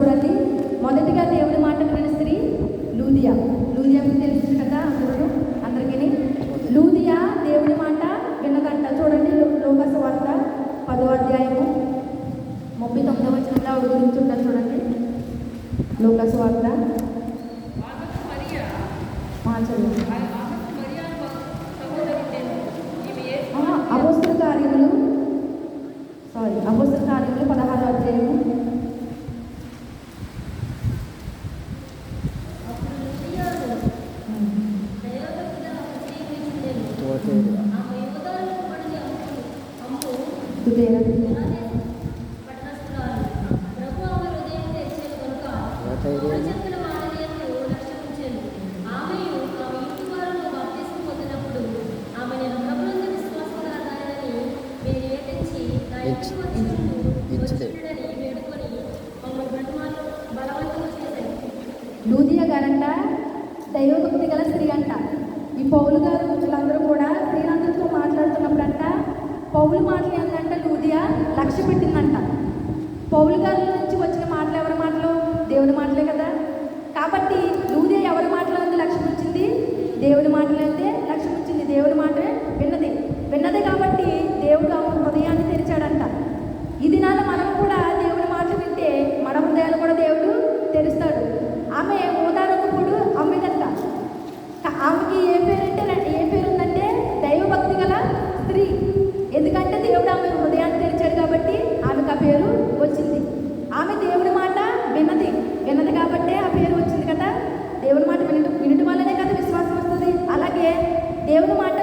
చూడండి. మొదటిగా దేవుడి మాట విన స్త్రీ లూదియా. లూదియా తెలుసు కదా అందరూ అందరికీ లూదియా దేవుడి మాట విన్నదంట. చూడండి లోకస్ వార్త పదో అధ్యాయము. ముప్పై తొమ్మిదవ చిన్న గురించి ఉంటారు చూడండి. లోకస్ వార్త ఇచ్చలేదు గారంట దైవభక్తి గల స్త్రీ అంట. ఈ పౌలు గారు దేవుని మాట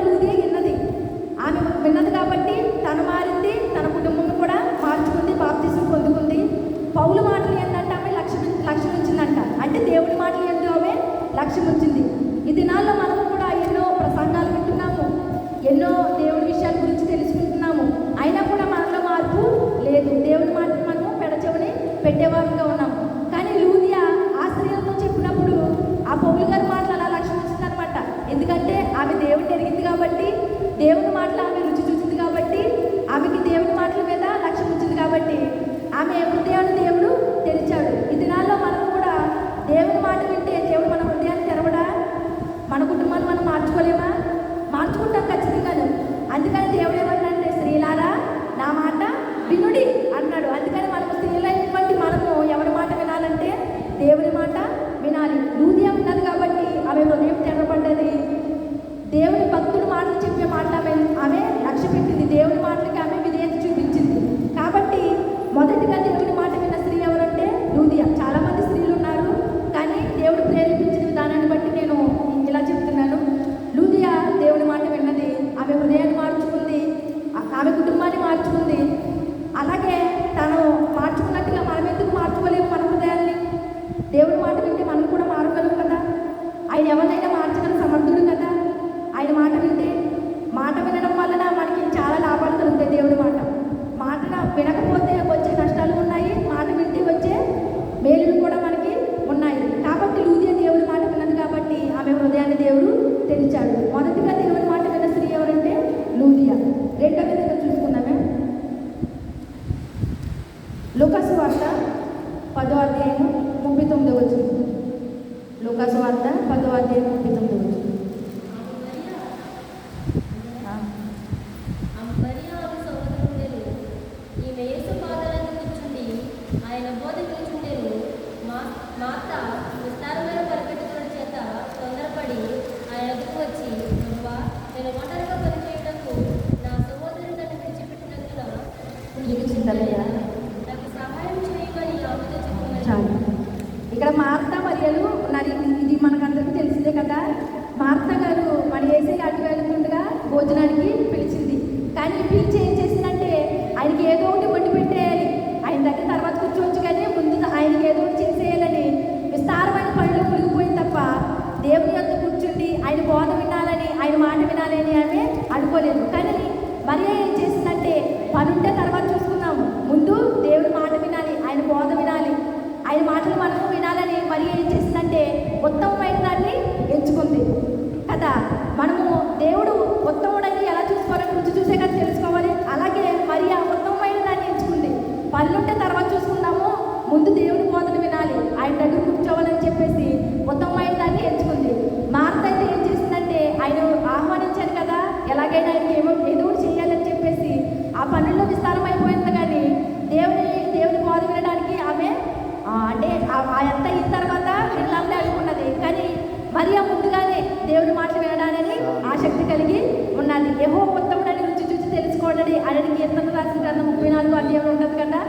దేవుని మాటలు వినడానికి ఆసక్తి కలిగి ఉన్నది. ఏహో ఉత్తముడని రుచి చూచి తెలుసుకోవడని అనేది కీర్తన రాసిన గ్రంథం ముప్పై నాలుగు అధ్యాయంలో ఉంటుంది కదా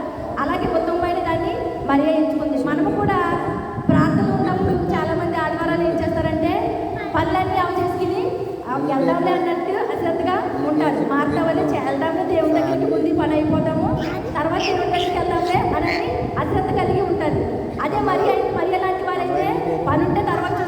అలాగే ఉత్తమమైన దాన్ని మరే ఎంచుకుంది. మనము కూడా ప్రార్థన ఉన్నప్పుడు చాలామంది ఆడవారాలు ఏం చేస్తారంటే పనులన్నీ అవి చేసుకుని వెళ్దాంలే అన్నట్టు అశ్రద్ధగా ఉంటారు. మాట్లాడలే వెళ్దాంలే దేవుని దగ్గరికి ముందు పని అయిపోతాము. తర్వాత ఎవరికి వెళ్దాంలే అని అశ్రద్ధ కలిగి ఉంటుంది అదే మరి మరి ఎలాంటి వారైతే పని ఉంటే తర్వాత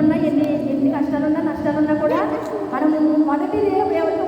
ఎన్ని ఎన్ని కష్టాలున్నా నష్టాలున్నా కూడా మనము మొదటిదే ఎవరికి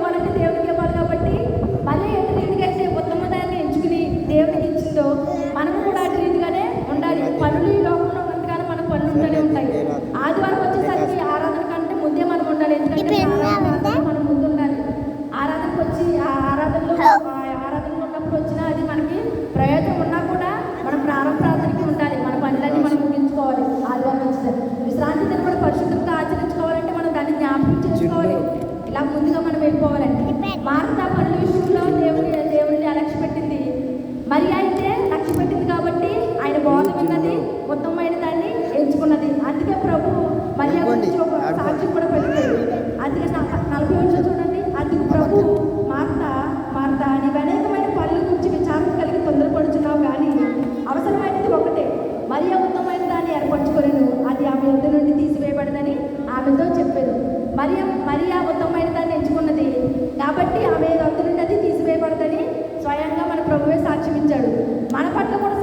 మరియా ఉత్తమైన దాన్ని ఎంచుకున్నది. కాబట్టి ఆమె అందునున్నది తీసివేయబడదని స్వయంగా మన ప్రభువే సాక్ష్యం మన పట్ల కూడా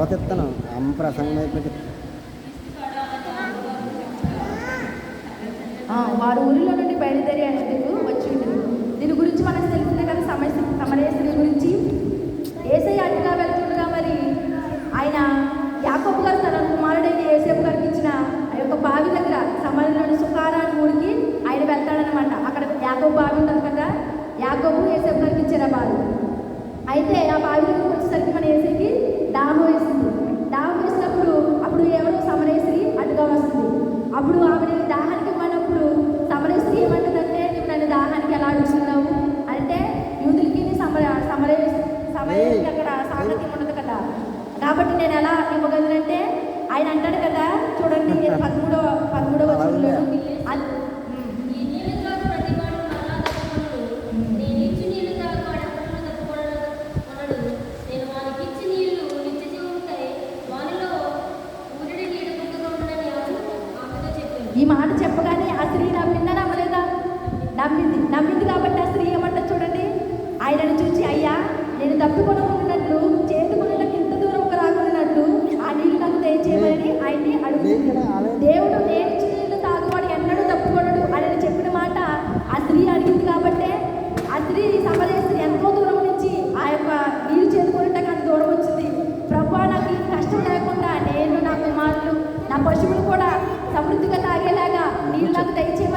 తర్వాత ఇస్తాను. అమ్మ ప్రసంగం అయిపోయి వారు ఊరిలో నుండి బయలుదేరి అన్నిటికు వచ్చి దీని గురించి మనకు తెలిసిందే కదా సమస్య సమరేశ్వరి గురించి. ఏసై అటుగా వెళ్తుండగా మరి ఆయన యాకప్ గారు తన కుమారుడైన ఏసేపు గారికి ఇచ్చిన ఆ యొక్క బావి దగ్గర సమరంలోని సుఖారాన్ని ఊరికి ఆయన వెళ్తాడనమాట అక్కడ యాకబ్ బావి ఉంటుంది కదా యాకబు ఏసేపు గారికి ఇచ్చారు ఆ బావి. అయితే ఆ బావి దగ్గరికి వచ్చేసరికి మన ఏసైకి అప్పుడు ఆవిడ దాహానికి పడినప్పుడు సమరస్తి ఏమంటుందంటే నువ్వు నన్ను దాహానికి ఎలా అడుగుతున్నావు? అంటే యూదులకి సమర సమర సమయానికి అక్కడ సాగతి ఉండదు కదా. కాబట్టి నేను ఎలా ఇవ్వగలనంటే ఆయన అంటాడు కదా చూడండి పదమూడవ పదమూడవ వచనంలో దేవుడు నేను నీళ్ళు తాగువాడు ఎన్నడూ తప్పుకోడు అని చెప్పిన మాట ఆ స్త్రీ అడిగింది కాబట్టే ఆ స్త్రీ సమరస్త్రీ ఎంతో దూరం నుంచి ఆ యొక్క నీరు చేరుకునేటకు అంత దూరం వచ్చింది. ప్రభు నాకు కష్టం లేకుండా నేను నా కుమారులు నా పశువులు కూడా సమృద్ధిగా తాగేలాగా నీళ్ళు నాకు దయచేసి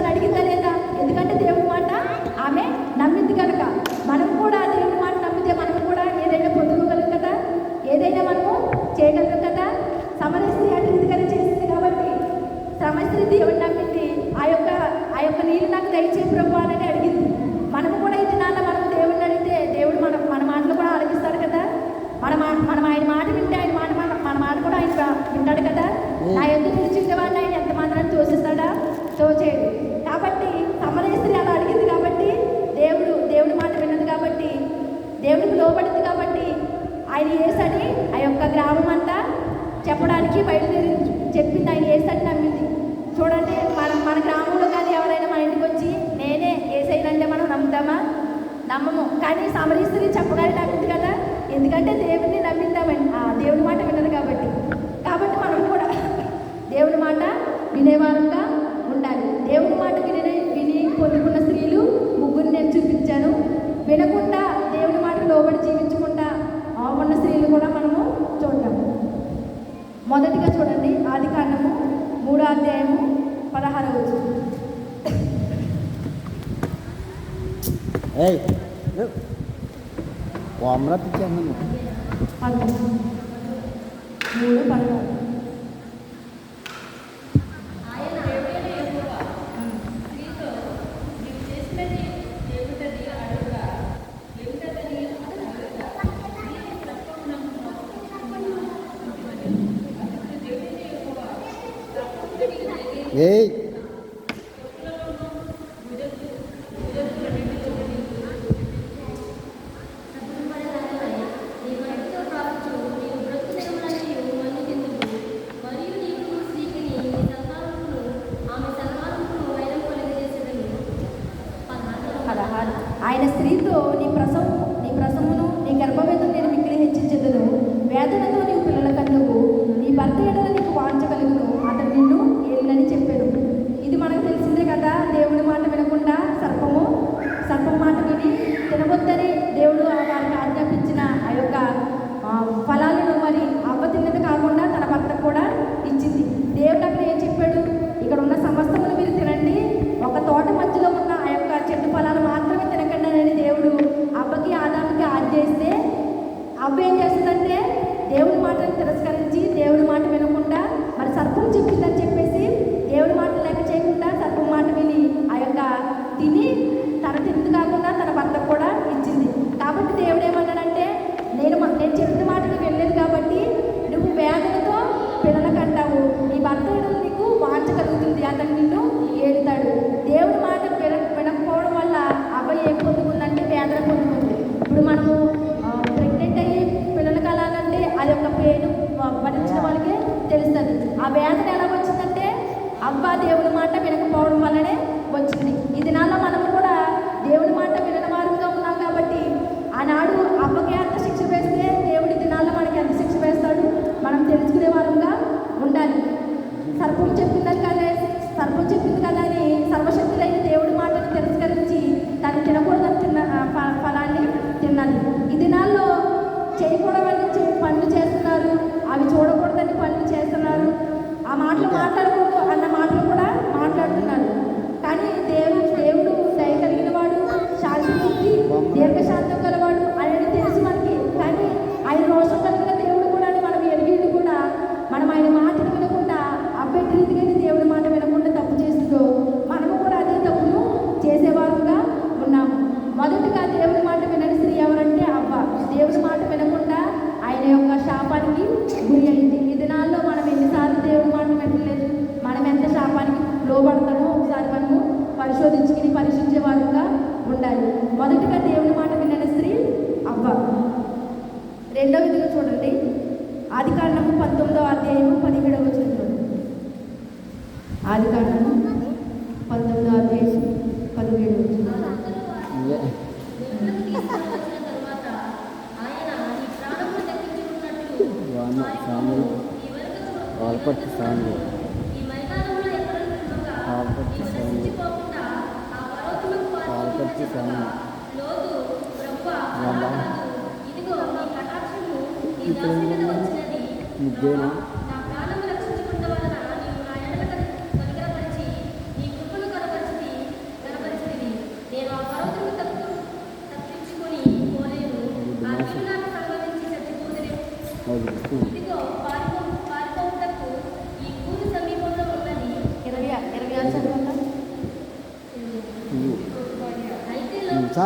ఆయన ఏసని ఆ యొక్క గ్రామం అంతా చెప్పడానికి బయలుదేరి చెప్పింది. ఆయన ఏసని నమ్మింది. చూడండి మన మన గ్రామంలో కానీ ఎవరైనా మన ఇంటికి వచ్చి నేనే ఏసైనంటే మనం నమ్ముతామా? నమ్మము. కానీ సమరిస్తుంది చెప్పడానికి నమ్మింది కదా. ఎందుకంటే దేవుడిని నమ్మిందామని ఆ దేవుడి మాట విన్నది కాబట్టి. కాబట్టి మనం కూడా దేవుని మాట వినేవారం സമ്മതിച്ച ஏய் hey. దేవుని మాట వినకపోవడం వల్లనే వచ్చింది. ఈ దినాల్లో మనము కూడా దేవుని మాట వినని వారంగా ఉన్నాం కాబట్టి ఆనాడు అప్పకే అంత శిక్ష వేస్తే దేవుడి దినాల్లో మనకి ఎంత శిక్ష వేస్తాడు మనం తెలుసుకునే వారంగా ఉండాలి. సర్పం చెప్పిందని కదా సర్పం చెప్పింది కదా యొక్క శాపానికి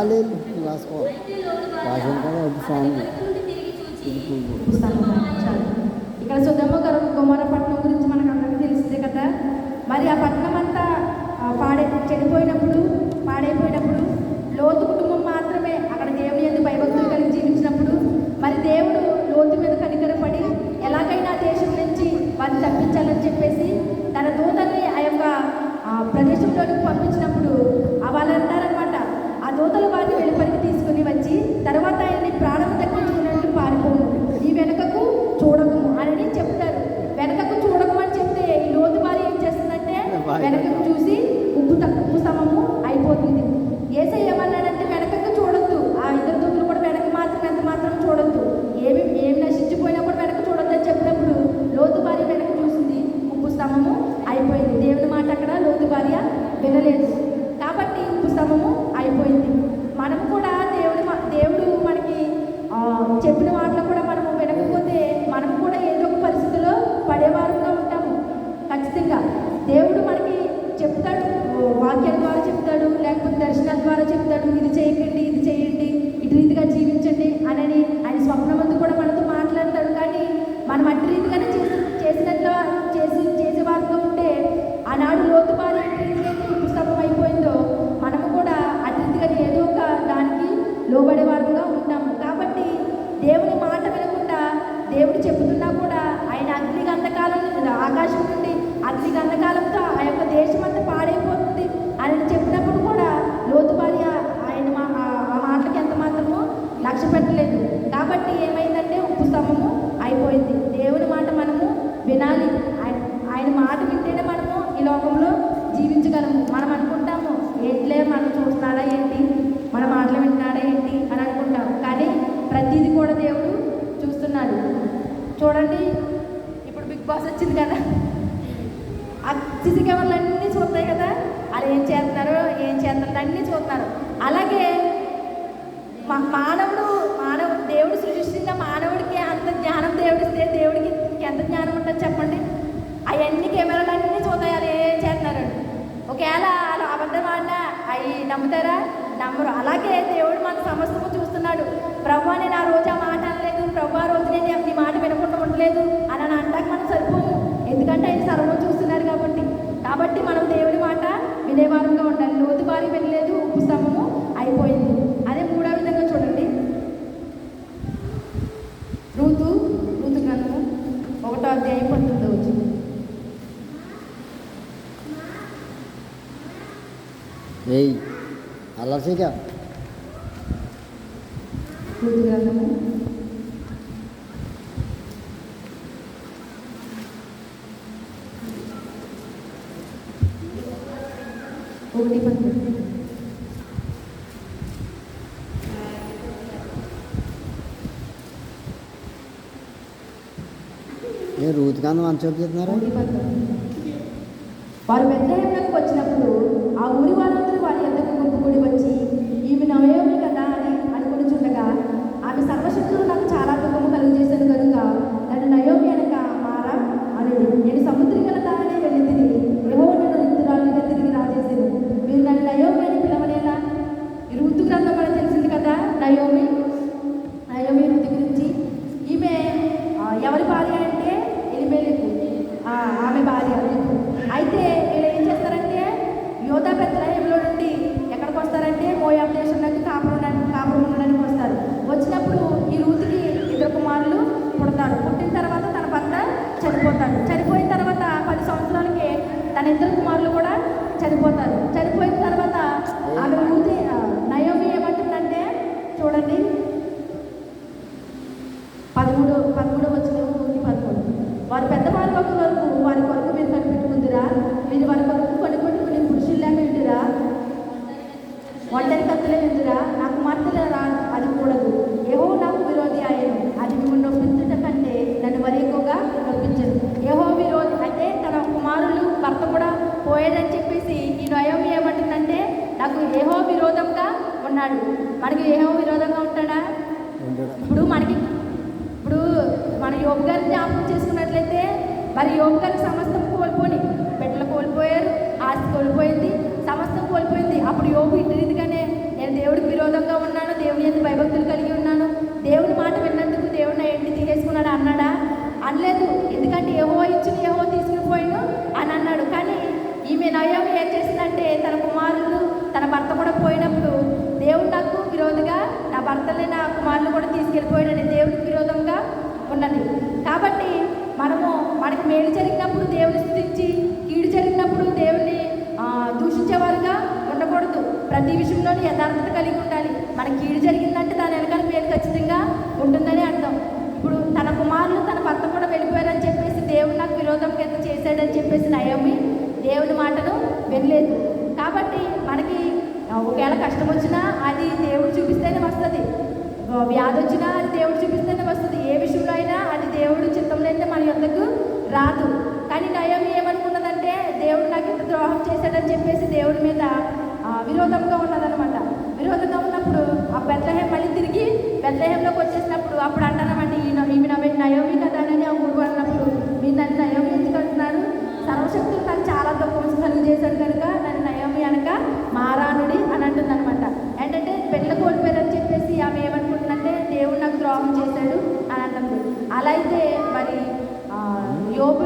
లేదు రాసుకోవాలి. స్వామి ఇక్కడ సుధమ్మ గారు కుమారపట్నం గురించి మనకు అందరికీ తెలిసిందే కదా. మరి ఆ పట్నం అంతా పాడే చెడిపోయినప్పుడు కాబట్టి ఇప్పుడు బిగ్ బాస్ వచ్చింది కదా. ఆ సిసి కెమెరాలు అన్నీ చూస్తాయి కదా. వాళ్ళు ఏం చేస్తున్నారు? ఏం చేస్తున్నారు? అన్నీ చూస్తున్నారు. అలాగే మా మానవుడు మానవ దేవుడు సృష్టించిన మానవుడికి అంత జ్ఞానం దేవుడిస్తే దేవుడికి ఎంత జ్ఞానం ఉంటుంది చెప్పండి? అవన్నీ కెమెరాలు అన్నీ చూస్తాయి. వాళ్ళు ఏం చేస్తున్నారు? ఒకవేళ వాళ్ళు అబద్ధం ఆడినా అవి నమ్ముతారా? నమ్మరు. అలాగే దేవుడు మన సమస్తము చూస్తున్నాడు. ప్రభు నేను ఆ రోజు ఆ మాట అనలేదు. ప్రభు ఆ రోజు నేను మాట లేదు అని అని అంటాక మనం సరిపోము ఎందుకంటే ఆయన సర్వం చూస్తున్నారు కాబట్టి. కాబట్టి మనం దేవుడి మాట వినేవారంగా ఉండాలి. లోతుబారి వెళ్ళలేదు ఉప్పు ఏ రూత్ కాంత మంచి చెప్తున్నారు? వారు బెత్లహేములకు వచ్చినప్పుడు ఆ ఊరి వారందరూ వారి ఎంతకు గుంపుకూడి వచ్చి ఈమె నవయోగి కదా అని అనుకునిచుండగా ఆమె సర్వశక్తులు నాకు చాలా దుఃఖము కలుగజేశాను కనుక నన్ను నయోమి అనక మారా అనుడు నేను సముద్రం గల దారినే వెళ్ళి తిరిగి యెహోవా నన్ను రిక్తురాలుగా తిరిగి రాజేసాను మీరు నన్ను నయోమి అని పిలవనేలా ఈ ఋతు గ్రంథం మనకు తెలిసింది కదా నయోమి నయోమి ఋతు గురించి ఈమె ఆ, ఎవరి భార్య అంటే ఎలిమేలకు ఆమె భార్య ఋతు అయితే వీళ్ళు ఏం చేస్తారంటే యోధా బెత్లహేంలో నుండి ఎక్కడికి వస్తారంటే మోయాబ్ దేశంలోకి కాపురం ఉండడానికి కాపురం ఉండడానికి వస్తారు వచ్చినప్పుడు ఈ రూతుకి ఇద్దరు కుమారులు పుడతారు పుట్టిన తర్వాత తన భర్త చనిపోతాడు చనిపోయిన తర్వాత పది సంవత్సరాలకి తన ఇద్దరు కుమారులు కూడా చనిపోతారు చనిపోయిన తర్వాత ఆమె రూతి ఆ, నయోమి ఏమంటుందంటే చూడండి పదమూడు పదమూడు వచ్చిన ఒకటి పదమూడు వారు పెద్దవారి ఒక వరకు వారి కొరకు మీరు కనిపెట్టుకుందిరా మీరు వారి కొరకు కొనుక్కొట్టుకుని పురుషుల్లా వింటురా ఒంటరి కత్తులే వింటురా నా కుమార్తెల రా అది కూడదు ఏహో నాకు విరోధి అయ్యాను అది మిమ్మల్ని నొప్పించుట కంటే నన్ను మరి ఎక్కువగా నొప్పించదు ఏహో విరోధి అంటే తన కుమారులు భర్త కూడా పోయాడని చెప్పేసి ఈ నయం ఏమంటుందంటే నాకు ఏహో విరోధంగా ఉన్నాడు మనకి ఏహో విరోధంగా ఉంటాడా ఉండడు. ఇప్పుడు మనకి ఇప్పుడు మన యోగ గారిని జ్ఞాపకం చేసుకున్నట్లయితే మరి యోగ గారికి సమస్తం కోల్పోని బిడ్డలు కోల్పోయారు ఆస్తి కోల్పోయింది సమస్తం కోల్పోయింది అప్పుడు యోగు ఇటు రీతిగానే నేను దేవుడికి విరోధంగా ఉన్నాను దేవుని ఎందుకు భయభక్తులు కలిగి ఉన్నాను దేవుని మాట విన్నందుకు దేవుడు నా ఎండి తీసేసుకున్నాడు అన్నాడా అనలేదు ఎందుకంటే ఏహో ఇచ్చిన ఏహో తీసుకుని పోయాను అని అన్నాడు కానీ ఈమె నయం ఏం చేసిందంటే తన కుమారులు తన భర్త కూడా పోయినప్పుడు దేవుడు నాకు విరోధిగా నా భర్తని నా కుమారులు కూడా తీసుకెళ్ళిపోయాడని దేవుడికి విరోధంగా ఉన్నది. కాబట్టి మనము మనకి మేలు జరిగినప్పుడు దేవుని స్థుతించి కీడు జరిగినప్పుడు దేవుని దూషించేవారుగా ఉండకూడదు. ప్రతి విషయంలోనూ యథార్థత కలిగి ఉండాలి. మనకి కీడు జరిగిందంటే దాని వెనకాల మేలు ఖచ్చితంగా ఉంటుందని అర్థం. ఇప్పుడు తన కుమారులు తన భర్త కూడా వెళ్ళిపోయారని చెప్పేసి దేవుడు నాకు విరోధం కింద చేశాడని చెప్పేసి నయమి దేవుని మాటను వినలేదు. కాబట్టి మనకి ఒకవేళ కష్టం వచ్చినా అది దేవుడు చూపిస్తేనే వస్తుంది. వ్యాధి వచ్చినా అది దేవుడు చూపిస్తేనే వస్తుంది. ఏ విషయం దేవుడు చిత్తంలో అయితే మన యొక్కకు రాదు. కానీ నయోమి ఏమనుకున్నదంటే దేవుడు నాకు ఇంత ద్రోహం చేశాడని చెప్పేసి దేవుడి మీద విరోధంగా ఉన్నదనమాట విరోధంగా ఉన్నప్పుడు ఆ బెత్లహేం మళ్ళీ తిరిగి బెత్లహేంలోకి వచ్చేసినప్పుడు అప్పుడు అంటానమాట ఈ ఈమె నయోమి కదా అని ఆ గురువు అన్నప్పుడు మీరు నన్ను నయోమి ఎందుకు అంటున్నారు సర్వశక్తులు నాకు చాలా తక్కువ కలుగు చేశాడు కనుక నన్ను నయోమి అనక మారానుడి అని అంటుంది అనమాట ఏంటంటే పెళ్ళ కోల్పోయారని చెప్పేసి ఆమె ఏమనుకుంటుందంటే దేవుడు నాకు ద్రోహం చేశాడు అలా అయితే మరి యోపు యోబు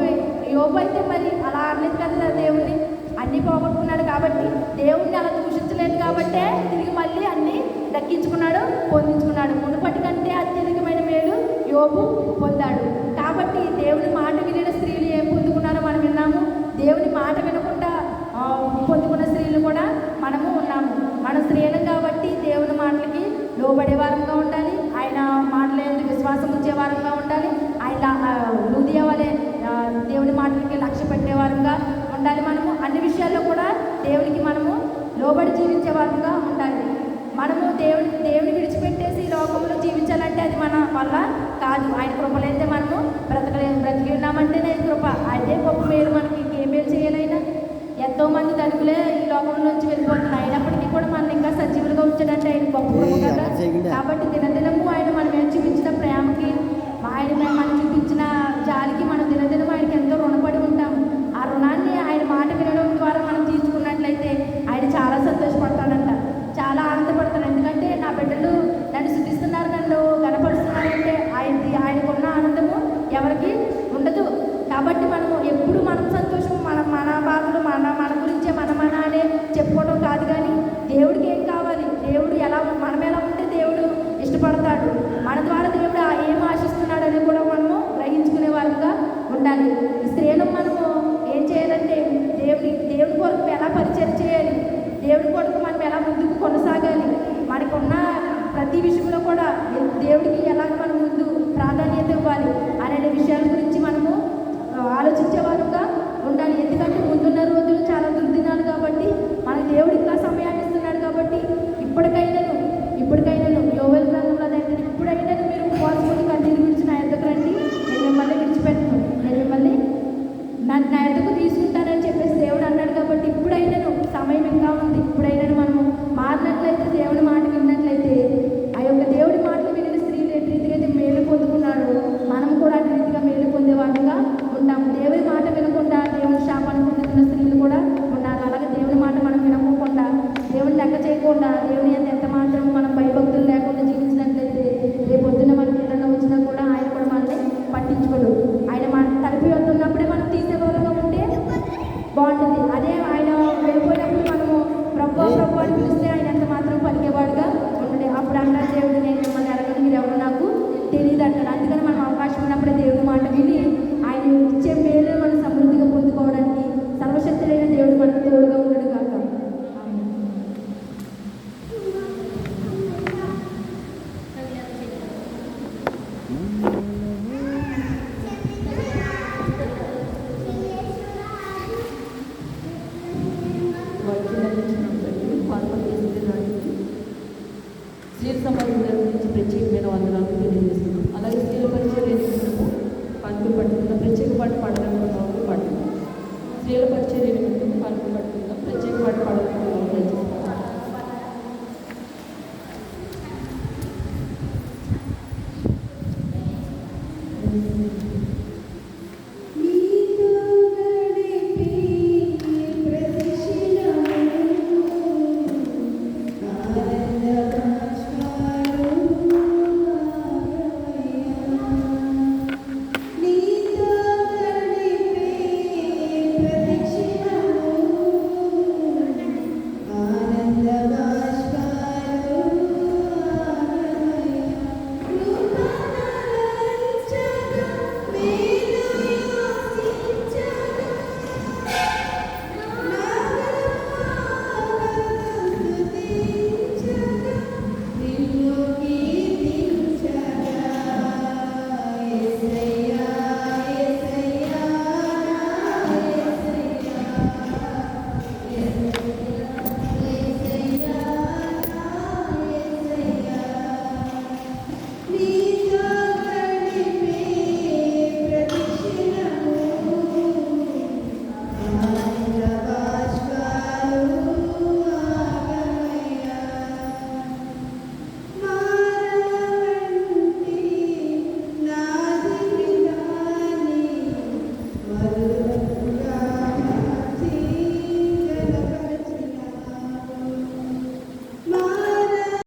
యోబు అయితే మరి అలా అనలేదు కదా దేవుడిని అన్ని పోగొట్టుకున్నాడు కాబట్టి దేవుడిని అలా దూషించలేదు కాబట్టే తిరిగి మళ్ళీ అన్ని దక్కించుకున్నాడు పొందించుకున్నాడు. మునుపటి కంటే అత్యధికమైన మేలు యోబు పొందాడు. కాబట్టి దేవుని మాట వినిన స్త్రీలు ఏం పొందుకున్నారో మనం విన్నాము. దేవుని మాట వినకుండా పొందుకున్న స్త్రీలు కూడా మనము ఉన్నాము. మన స్త్రీలం కాబట్టి దేవుని మాటలకి లోబడే వారంగా ఉండాలి ఆయన మాటలందు విశ్వాసం ఉంచే వారంగా ఉండాలి ఆయన హృదయ వలె ఆ, దేవుని మాటలకి లక్ష్య పెట్టే వారంగా ఉండాలి మనము. అన్ని విషయాల్లో కూడా దేవునికి మనము లోబడి జీవించే వారంగా ఉండాలి. మనము దేవుని దేవుని విడిచిపెట్టేసి ఈ లోకంలో జీవించాలంటే అది మన వల్ల కాదు. ఆయన కృపలైతే మనము బ్రతకలే బ్రతికి ఉన్నామంటేనే కృప. అదే గొప్ప మేలు మనకి. ఇంకేం మేలు చేయాలైనా? ఎంతో మంది ధనికులే ఈ లోకం నుంచి వెళ్ళిపోతున్నారు. అయినప్పటికీ కూడా మనం ఇంకా సజీవులుగా ఉంచాడంటే ఆయన గొప్ప కృప కదా. కాబట్టి దినదినము ఆయన మన చూపించిన ప్రేమకి ఆయన మనం చూపించిన జాలికి మనం స్త్రీలకు సంబంధించిన గురించి ప్రత్యేకమైన వందనాలు తెలియజేస్తున్నాం. అలాగే స్త్రీల పరిచయం లేనిపోయినప్పుడు పాటలు పట్టుకున్న ప్రత్యేక పాట పాడాలనుకున్న వాళ్ళు పాడుతున్నాం స్త్రీల పరిచయం లేనిపోయినప్పుడు పాటలు పట్టుకున్నాం